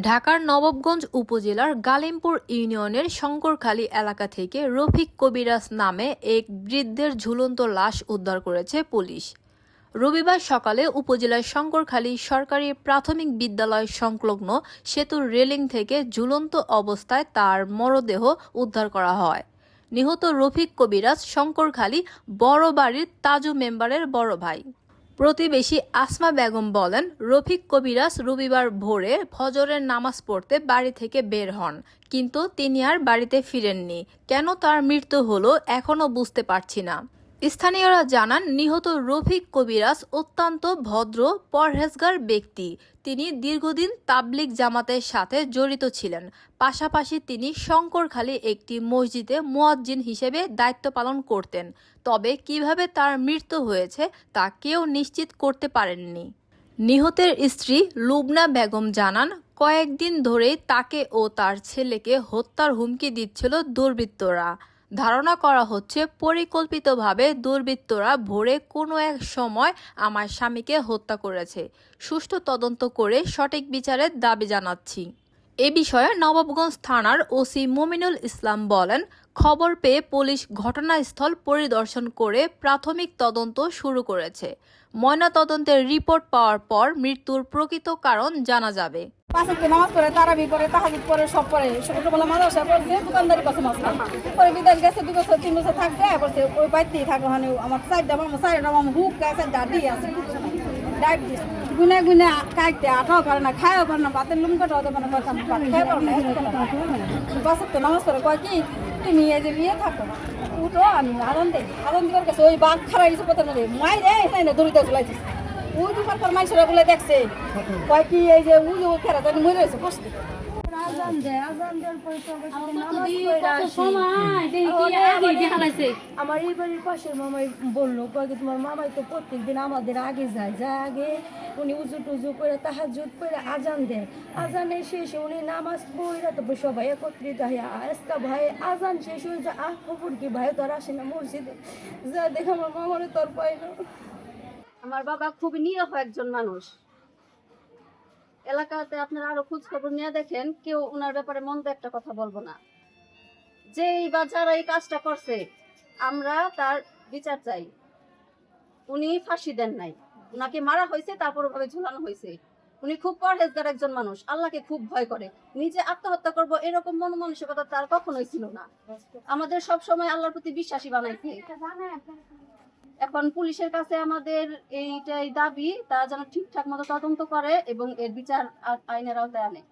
ঢাকার নবাবগঞ্জ উপজেলার গালিমপুর ইউনিয়নের শঙ্করখালী এলাকা থেকে রফিক কবিরাজ নামে এক বৃদ্ধের ঝুলন্ত লাশ উদ্ধার করেছে পুলিশ। রবিবার সকালে উপজেলার শঙ্করখালী সরকারি প্রাথমিক বিদ্যালয় সংলগ্ন সেতুর রেলিং থেকে ঝুলন্ত অবস্থায় তার মরদেহ উদ্ধার করা হয়। নিহত রফিক কবিরাজ শঙ্করখালী বড় বাড়ির তাজু মেম্বারের বড় ভাই। প্রতিবেশী আসমা বেগম বলেন, রফিক কবিরাজ রবিবার ভোরে ফজরের নামাজ পড়তে বাড়ি থেকে বের হন, কিন্তু তিনি আর বাড়িতে ফিরেননি। কেন তার মৃত্যু হলো এখনও বুঝতে পারছি না। স্থানীয়রা জানান, নিহত রফিক কবিরাজ অত্যন্ত ভদ্র, পরহেজগার ব্যক্তি। তিনি দীর্ঘদিন তাবলিগ জামাতের সাথে জড়িত ছিলেন। পাশাপাশি তিনি শঙ্করখালী একটি মসজিদে মুয়াজ্জিন হিসেবে দায়িত্ব পালন করতেন। তবে কীভাবে তার মৃত্যু হয়েছে, তা কেউ নিশ্চিত করতে পারেননি। নিহতের স্ত্রী লুবনা বেগম জানান, কয়েকদিন ধরেই তাকে ও তার ছেলেকে হত্যার হুমকি দিচ্ছিল দুর্বৃত্তরা। ধারণা করা হচ্ছে, পরিকল্পিতভাবে দুর্বৃত্তরা ভোরে কোনো এক সময় আমার স্বামীকে হত্যা করেছে। সুষ্ঠু তদন্ত করে সঠিক বিচারের দাবি জানাচ্ছি। এ বিষয়ে নবাবগঞ্জ থানার ওসি মুমিনুল ইসলাম বলেন, খবর পেয়ে পুলিশ ঘটনাস্থল পরিদর্শন করে প্রাথমিক তদন্ত শুরু করেছে। ময়নাতদন্তের রিপোর্ট পাওয়ার পর মৃত্যুর প্রকৃত কারণ জানা যাবে। পাঁচক নামাজ পড়ে, তারাবি করে তাহাজুদ করে সব পড়ে। ছোটবেলা মাদ্রাসা পড়ছে, দোকানদারি করছে মাছ পরে বিদেশ গেছে দু বছর, তিন বছর থাকছে করছে ওই বাড়িতেই থাকে ওখানে আমার চারটা আমার চারটা আমার হুক গাছে ডাডি আছে। ডায়াবেটিস। গুনে গুনে কাটতে আঠাও পারে না, খায়ও পারে না ভাতের লুম কাটাও তো মানে কথা খাই পারে না পাঁচক তো নামাজ পড়ে, কয় কি, তুমি এই যে বিয়ে থাকো, উঠো, আমি আনন্দ আনন্দ দিবার কাছে ওই বাঘ খারাই গেছে পথে নদী মাই রে তাই না, দড়িতে চলাইছে ওই পর বলে দেখছে। কয় কি এই যে উই ও মরে বসতে আসি। আমার এই বাড়ির পাশের মামাই বলল কয়েক তোমার মামাই তো প্রত্যেকদিন আমাদের আগে যায় যা আগে উনি উজু টুজু করে তাহাজুদ করে আজান দেয় আজানের শেষে উনি নামাজ পড়ে তো সবাই একত্রিত হয় আজকা ভাই আজান শেষ হয়ে যায় আহ খবর কি ভাই তো আর আসে না মসজিদে? যা দেখে আমার মামারে তোর পাই না। আমার বাবা খুবই নিরহ একজন মানুষ। এলাকাতে আপনারা আরও খোঁজ খবর নিয়ে দেখেন, কেউ ওনার ব্যাপারে মন্দ একটা কথা বলব না। যেই বা যারা এই কাজটা করছে, আমরা তার বিচার চাই। উনি ফাঁসি দেন নাই। ওনাকে মারা হয়েছে, তারপর ভাবে ঝুলানো হয়েছে। উনি খুব পরহেজগার একজন মানুষ, আল্লাহকে খুব ভয় করে। নিজে আত্মহত্যা করব এরকম মন মানসিকতা তার কখনোই ছিল না। আমাদের সব সময় আল্লাহর প্রতি বিশ্বাসী বানাইছে। এখন পুলিশের কাছে আমাদের এইটাই দাবি, তারা যেন ঠিকঠাক মতো তদন্ত করে এবং এর বিচার আইনের আওতায় আনে।